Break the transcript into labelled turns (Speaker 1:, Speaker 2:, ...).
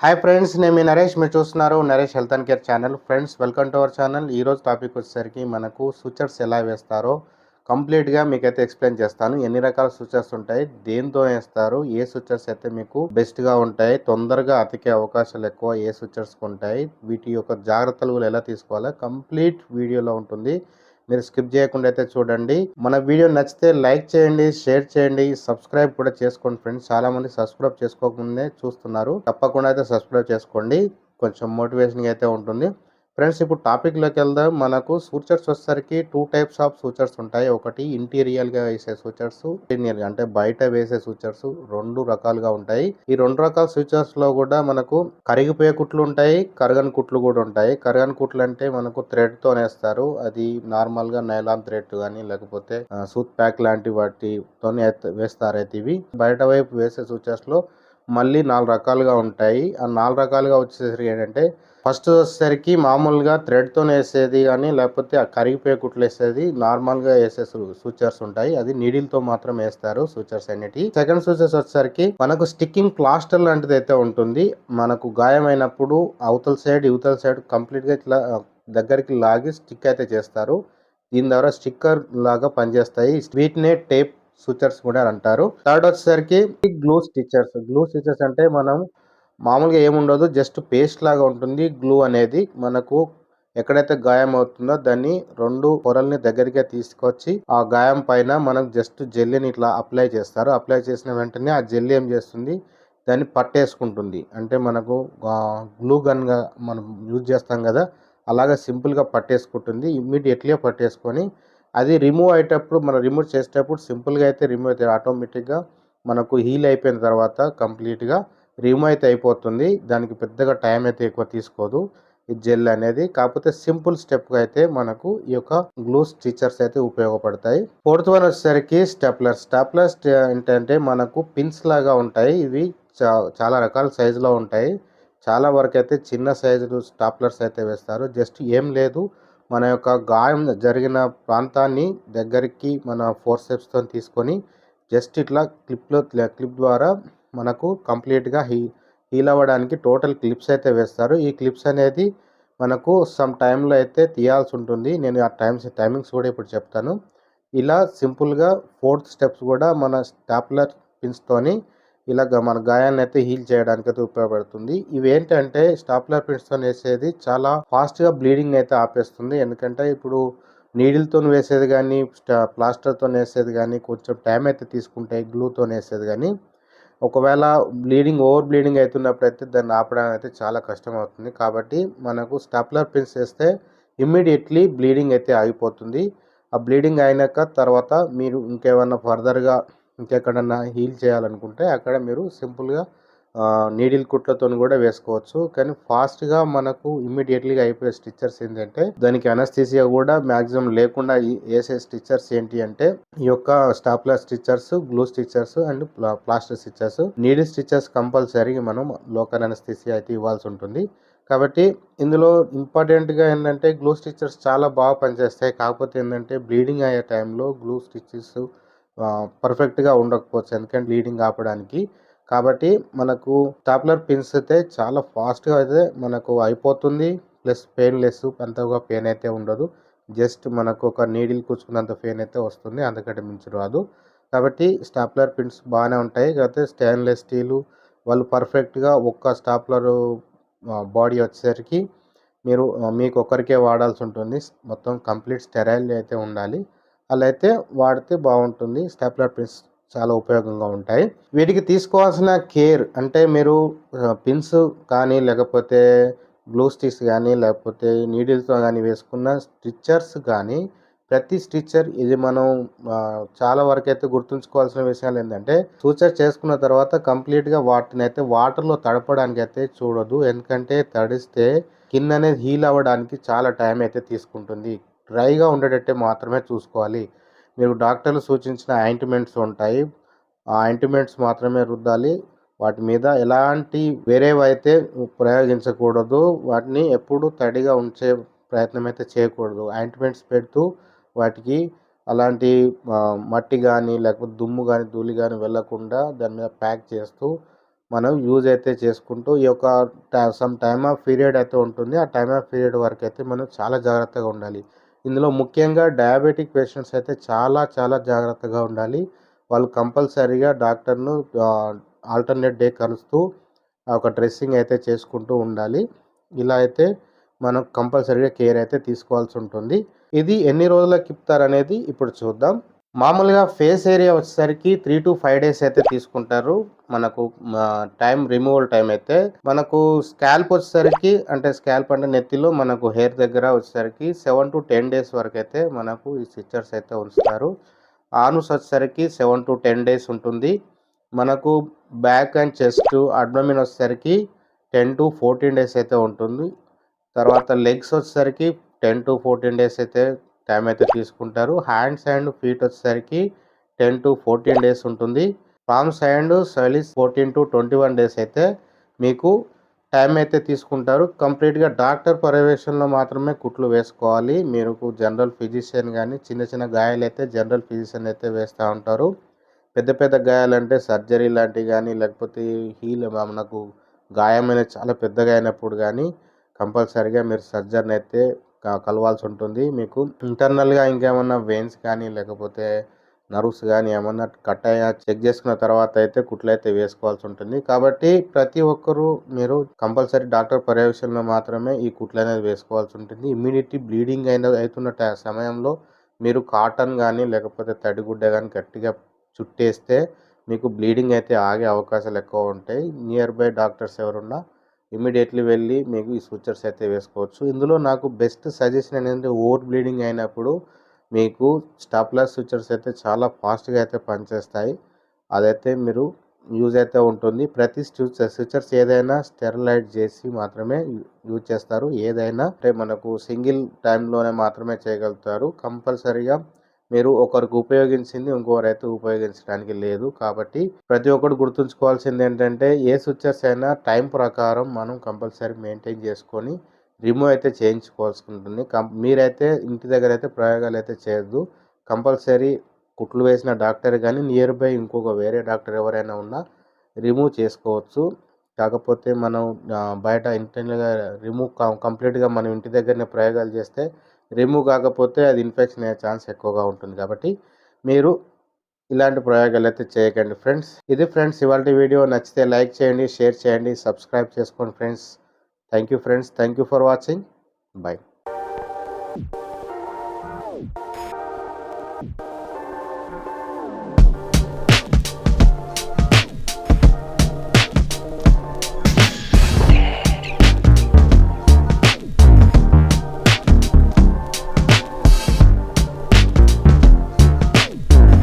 Speaker 1: Hi friends నేను మీ నరేష్ మీరు చూస్తున్నారు Naresh health and care channel friends welcome to our channel ఈరోజు టాపిక్ వచ్చేసరికి మనకు స్విచర్స్ ఎలా వేస్తారో కంప్లీట్గా మీకైతే ఎక్స్ప్లెయిన్ చేస్తాను. ఎన్ని రకాల స్విచర్స్ ఉంటాయి దేంతో వేస్తారు ఏ స్విచర్స్ అయితే మీకు బెస్ట్గా ఉంటాయి తొందరగా అతికే అవకాశాలు ఎక్కువ ఏ స్విచర్స్ ఉంటాయి వీటి యొక్క జాగ్రత్తలు ఎలా తీసుకోవాలో కంప్లీట్ వీడియోలో ఉంటుంది. మీరు స్కిప్ చేయకుండా అయితే చూడండి. మన వీడియో నచ్చితే లైక్ చేయండి షేర్ చేయండి సబ్స్క్రైబ్ కూడా చేసుకోండి ఫ్రెండ్స్. చాలా మంది సబ్స్క్రైబ్ చేసుకోకముందే చూస్తున్నారు. తప్పకుండా అయితే సబ్స్క్రైబ్ చేసుకోండి. కొంచెం మోటివేషన్గా అయితే ఉంటుంది. ఫ్రెండ్స్ ఇప్పుడు టాపిక్లోకి వెళ్దాం. మనకు సూచర్స్ వచ్చేసరికి టూ టైప్స్ ఆఫ్ సూచర్స్ ఉంటాయి. ఒకటి ఇంటీరియర్గా వేసే సూచర్స్ ఇంటీరియర్ అంటే బయట వేసే సూచర్స్ రెండు రకాలుగా ఉంటాయి. ఈ రెండు రకాల సూచర్స్ కూడా మనకు కరిగిపోయే కుట్లు ఉంటాయి కరగని కుట్లు కూడా ఉంటాయి. కరగని కుట్లు అంటే మనకు థ్రెడ్తో వేస్తారు. అది నార్మల్గా నైలాన్ థ్రెడ్ కానీ లేకపోతే సూత్ ప్యాక్ లాంటి వాటితో వేస్తారు అయితే ఇవి. బయట వైపు వేసే సూచర్స్ మళ్ళీ నాలుగు రకాలుగా ఉంటాయి. ఆ నాలుగు రకాలుగా వచ్చేసరికి ఏంటంటే ఫస్ట్ వచ్చేసరికి మామూలుగా థ్రెడ్తో వేసేది కానీ లేకపోతే ఆ కరిగిపోయే కుట్లు వేసేది నార్మల్గా వేసే సూచర్స్ ఉంటాయి. అది నీడిల్తో మాత్రం వేస్తారు సూచర్స్ అనేటివి. సెకండ్ సూచర్స్ వచ్చేసరికి మనకు స్టిక్కింగ్ ప్లాస్టర్ లాంటిది అయితే ఉంటుంది. మనకు గాయమైనప్పుడు అవతల సైడ్ యువతల సైడ్ కంప్లీట్గా ఇట్లా దగ్గరికి లాగి స్టిక్ అయితే చేస్తారు. దీని ద్వారా స్టిక్కర్ లాగా పనిచేస్తాయి. వీటినే టేప్ సూచర్స్ కూడా అంటారు. థర్డ్ వచ్చేసరికి గ్లూ స్టిచర్స్ గ్లూ స్టిచర్స్ అంటే మనం మామూలుగా ఏముండదు జస్ట్ పేస్ట్ లాగా ఉంటుంది. గ్లూ అనేది మనకు ఎక్కడైతే గాయం అవుతుందో దాన్ని రెండు పొరల్ని దగ్గరికి తీసుకొచ్చి ఆ గాయం పైన మనం జస్ట్ జెల్లీని ఇట్లా అప్లై చేస్తారు. అప్లై చేసిన వెంటనే ఆ జెల్లీ ఏం చేస్తుంది? దాన్ని పట్టేసుకుంటుంది. అంటే మనకు గ్లూ గన్గా మనం యూజ్ చేస్తాం కదా అలాగా సింపుల్గా పట్టేసుకుంటుంది. ఇమ్మీడియట్లీ పట్టేసుకొని అది రిమూవ్ అయ్యేటప్పుడు మనం రిమూవ్ చేసేటప్పుడు సింపుల్గా అయితే రిమూవ్ అవుతుంది ఆటోమేటిక్గా మనకు హీల్ అయిపోయిన తర్వాత కంప్లీట్గా రిమూవ్ అయితే అయిపోతుంది. దానికి పెద్దగా టైం అయితే ఎక్కువ తీసుకోదు. ఈ జెల్ అనేది. కాకపోతే సింపుల్ స్టెప్గా అయితే మనకు ఈ యొక్క గ్లూ స్టిచర్స్ అయితే ఉపయోగపడతాయి. ఫోర్త్ వన్ వచ్చేసరికి స్టెప్లర్ స్టెప్లర్స్ ఏంటంటే మనకు పిన్స్ లాగా ఉంటాయి. ఇవి చాలా రకాల సైజులో ఉంటాయి. చాలా వరకు అయితే చిన్న సైజు స్టాప్లర్స్ అయితే వేస్తారు. జస్ట్ ఏం లేదు. మన యొక్క గాయం జరిగిన ప్రాంతాన్ని దగ్గరికి మన ఫోర్సెప్స్తో తీసుకొని జస్ట్ ఇట్లా క్లిప్లో క్లిప్ ద్వారా మనకు కంప్లీట్గా హీ హీల్ అవ్వడానికి టోటల్ క్లిప్స్ అయితే వేస్తారు. ఈ క్లిప్స్ అనేది మనకు సమ్ టైంలో అయితే తీయాల్సి ఉంటుంది. నేను ఆ టైమ్స్ టైమింగ్స్ కూడా ఇప్పుడు చెప్తాను. ఇలా సింపుల్గా ఫోర్త్ స్టెప్స్ కూడా మన స్టాప్లర్ పిన్స్తోని ఇలాగ మన గాయాన్ని అయితే హీల్ చేయడానికి అయితే ఉపయోగపడుతుంది. ఇవి ఏంటంటే స్టాప్లర్ పిన్స్తో వేసేది చాలా ఫాస్ట్గా బ్లీడింగ్ అయితే ఆపేస్తుంది. ఎందుకంటే ఇప్పుడు నీడిల్తో వేసేది కానీ ప్లాస్టర్తో వేసేది కానీ కొంచెం టైం అయితే తీసుకుంటాయి గ్లూతో వేసేది కానీ ఒకవేళ బ్లీడింగ్ ఓవర్ బ్లీడింగ్ అవుతున్నప్పుడు అయితే దాన్ని ఆపడానికి అయితే చాలా కష్టం అవుతుంది కాబట్టి మనకు స్టాప్లర్ పిన్స్ వేస్తే ఇమ్మీడియట్లీ బ్లీడింగ్ అయితే ఆగిపోతుంది. ఆ బ్లీడింగ్ అయినాక తర్వాత మీరు ఇంకేమన్నా ఫర్దర్గా ఇంకెక్కడన్నా హీల్ చేయాలనుకుంటే అక్కడ మీరు సింపుల్గా నీడిల్ కుట్లతో కూడా వేసుకోవచ్చు. కానీ ఫాస్ట్గా మనకు ఇమ్మీడియట్లీగా అయిపోయే స్టిచ్చర్స్ ఏంటంటే దానికి అనస్థీసియా కూడా మ్యాక్సిమం లేకుండా వేసే స్టిచ్చర్స్ ఏంటి అంటే ఈ యొక్క stapler stitchers glue stitchers and plaster stitchers. Needle stitchers compulsory మనం లోకల్ అనస్థీసియా అయితే ఇవ్వాల్సి ఉంటుంది. కాబట్టి ఇందులో ఇంపార్టెంట్గా ఏంటంటే గ్లూ స్టిచ్చర్స్ చాలా బాగా పనిచేస్తాయి. కాకపోతే ఏంటంటే బ్లీడింగ్ అయ్యే టైంలో గ్లూ స్టిచ్చెస్ పర్ఫెక్ట్గా ఉండకపోవచ్చు. ఎందుకంటే బ్లీడింగ్ ఆపడానికి. కాబట్టి మనకు స్టాప్లర్ పిన్స్ అయితే చాలా ఫాస్ట్గా అయితే మనకు అయిపోతుంది. ప్లస్ పెయిన్ లెస్ అంతగా పెయిన్ అయితే ఉండదు. జస్ట్ మనకు ఒక నీడిల్ కూర్చుకున్నంత పెయిన్ అయితే వస్తుంది. అంతకంటే మించి రాదు. కాబట్టి స్టాప్లర్ పిన్స్ బాగానే ఉంటాయి. కాకపోతే స్టెయిన్లెస్ స్టీలు వాళ్ళు పర్ఫెక్ట్గా ఒక్క స్టాప్లర్ బాడీ వచ్చేసరికి మీరు మీకు ఒక్కరికే వాడాల్సి ఉంటుంది. మొత్తం కంప్లీట్ స్టెరైల్ అయితే ఉండాలి. అలా అయితే వాడితే బాగుంటుంది. స్టాప్లర్ పిన్స్ చాలా ఉపయోగంగా ఉంటాయి. వీటికి తీసుకోవాల్సిన కేర్ అంటే మీరు పిన్స్ కానీ లేకపోతే గ్లూ స్టిక్స్ కానీ లేకపోతే నీడిల్తో కానీ వేసుకున్న స్టిచ్చర్స్ కానీ ప్రతి స్టిచ్చర్ ఇది మనం చాలా వరకు అయితే గుర్తుంచుకోవాల్సిన విషయాలు ఏంటంటే సూచర్ చేసుకున్న తర్వాత కంప్లీట్గా వాటిని అయితే వాటర్లో తడపడానికి అయితే చూడదు ఎందుకంటే తడిస్తే కింద అనేది హీల్ అవ్వడానికి చాలా టైం అయితే తీసుకుంటుంది. డ్రైగా ఉండేటట్టే మాత్రమే చూసుకోవాలి. మీరు డాక్టర్లు సూచించిన ఆయింట్మెంట్స్ ఉంటాయి. ఆ ఆయింట్మెంట్స్ మాత్రమే రుద్దాలి. వాటి మీద ఎలాంటి వేరేవి అయితే ప్రయోగించకూడదు. వాటిని ఎప్పుడు తడిగా ఉంచే ప్రయత్నం అయితే చేయకూడదు. ఆయింట్మెంట్స్ పెడుతూ వాటికి అలాంటి మట్టి కానీ లేకపోతే దుమ్ము కానీ ధూళి కానీ వెళ్ళకుండా దాని మీద ప్యాక్ చేస్తూ మనం యూజ్ అయితే చేసుకుంటూ ఈ యొక్క సమ్ టైమ్ ఆఫ్ పీరియడ్ అయితే ఉంటుంది. ఆ టైమ్ ఆఫ్ పీరియడ్ వరకు అయితే మనం చాలా జాగ్రత్తగా ఉండాలి. ఇందులో ముఖ్యంగా డయాబెటిక్ పేషెంట్స్ అయితే చాలా చాలా జాగ్రత్తగా ఉండాలి. వాళ్ళు కంపల్సరీగా డాక్టర్ను ఆల్టర్నేట్ డే కలుస్తూ ఒక డ్రెస్సింగ్ అయితే చేసుకుంటూ ఉండాలి. ఇలా అయితే మనం కంపల్సరీగా కేర్ అయితే తీసుకోవాల్సి ఉంటుంది. ఇది ఎన్ని రోజులకి ఇప్తారనేది ఇప్పుడు చూద్దాం. మామూలుగా ఫేస్ ఏరియా వచ్చేసరికి త్రీ టు ఫైవ్ డేస్ అయితే తీసుకుంటారు. మనకు టైం రిమూవల్ టైం అయితే. మనకు స్కాల్ప్ వచ్చేసరికి అంటే స్కాల్ప్ అంటే నెత్తిలో మనకు హెయిర్ దగ్గర వచ్చేసరికి సెవెన్ టు టెన్ డేస్ వరకు అయితే మనకు ఈ స్టిచ్చర్స్ అయితే ఉంచుతారు. ఆనుస్ వచ్చేసరికి సెవెన్ టు టెన్ డేస్ ఉంటుంది. మనకు బ్యాక్ అండ్ చెస్ట్ అడ్మమిన్ వచ్చేసరికి టెన్ టు ఫోర్టీన్ డేస్ అయితే ఉంటుంది. తర్వాత లెగ్స్ వచ్చేసరికి టెన్ టు ఫోర్టీన్ డేస్ అయితే టైం అయితే తీసుకుంటారు. హ్యాండ్స్ అండ్ ఫీట్ వచ్చేసరికి టెన్ టు ఫోర్టీన్ డేస్ ఉంటుంది. Palms and soles fourteen to twenty one days అయితే మీకు టైం అయితే తీసుకుంటారు. కంప్లీట్గా డాక్టర్ పర్యవేక్షణలో మాత్రమే కుట్లు వేసుకోవాలి. మీరు జనరల్ ఫిజిషియన్ కానీ చిన్న చిన్న గాయాలు అయితే జనరల్ ఫిజిషియన్ అయితే వేస్తూ ఉంటారు. పెద్ద పెద్ద గాయాలంటే సర్జరీ లాంటివి కానీ లేకపోతే హీల్ మనకు గాయమైన చాలా పెద్దగా అయినప్పుడు కానీ కంపల్సరీగా మీరు సర్జరీని అయితే కలవాల్సి ఉంటుంది. మీకు ఇంటర్నల్గా ఇంకేమన్నా వెయిన్స్ కానీ లేకపోతే నర్వ్స్ కానీ ఏమన్నా కట్ అయ్యా చెక్ చేసుకున్న తర్వాత అయితే కుట్లు అయితే వేసుకోవాల్సి ఉంటుంది. కాబట్టి ప్రతి ఒక్కరూ మీరు కంపల్సరీ డాక్టర్ పర్యవేక్షణలో మాత్రమే ఈ కుట్లు అనేది వేసుకోవాల్సి ఉంటుంది. ఇమ్మీడియట్లీ బ్లీడింగ్ అయిన అవుతున్న సమయంలో మీరు కాటన్ కానీ లేకపోతే తడిగుడ్డ కానీ గట్టిగా చుట్టేస్తే మీకు బ్లీడింగ్ అయితే ఆగే అవకాశాలు ఎక్కువ ఉంటాయి. నియర్ బై డాక్టర్స్ ఎవరున్నా ఇమీడియట్లీ వెళ్ళి మీకు ఈ సూచర్స్ అయితే వేసుకోవచ్చు. ఇందులో నాకు బెస్ట్ సజెషన్ ఏంటంటే ఓవర్ బ్లీడింగ్ అయినప్పుడు మీకు స్టాప్లర్ సూచర్స్ అయితే చాలా ఫాస్ట్గా అయితే పనిచేస్తాయి. అదైతే మీరు యూజ్ అయితే ఉంటుంది. ప్రతి స్విచర్స్ ఏదైనా స్టెరిలైట్ చేసి మాత్రమే యూజ్ చేస్తారు. ఏదైనా అంటే మనకు సింగిల్ టైంలోనే మాత్రమే చేయగలుగుతారు. కంపల్సరీగా మీరు ఒకరికి ఉపయోగించింది ఇంకొకరైతే ఉపయోగించడానికి లేదు. కాబట్టి ప్రతి ఒక్కరు గుర్తుంచుకోవాల్సింది ఏంటంటే ఏ స్విచ్చర్స్ అయినా టైం ప్రకారం మనం కంపల్సరీ మెయింటైన్ చేసుకొని రిమూవ్ అయితే చేయించుకోవాల్సి ఉంటుంది కం మీరైతే ఇంటి దగ్గర అయితే ప్రయోగాలు అయితే చేయొద్దు. కంపల్సరీ కుట్లు వేసిన డాక్టర్ కానీ నియర్ బై ఇంకొక వేరే డాక్టర్ ఎవరైనా ఉన్నా రిమూవ్ చేసుకోవచ్చు. కాకపోతే మనం బయట ఇంటర్నల్గా రిమూవ్ కంప్లీట్గా మనం ఇంటి దగ్గరనే ప్రయోగాలు చేస్తే రిమూవ్ కాకపోతే అది ఇన్ఫెక్షన్ అయ్యే ఛాన్స్ ఎక్కువగా ఉంటుంది కాబట్టి మీరు ఇలాంటి ప్రయోగాలు అయితే చేయకండి ఫ్రెండ్స్ ఇది ఫ్రెండ్స్ ఇవాళ వీడియో నచ్చితే లైక్ చేయండి షేర్ చేయండి సబ్స్క్రైబ్ చేసుకోండి friends thank you friends thank you for watching bye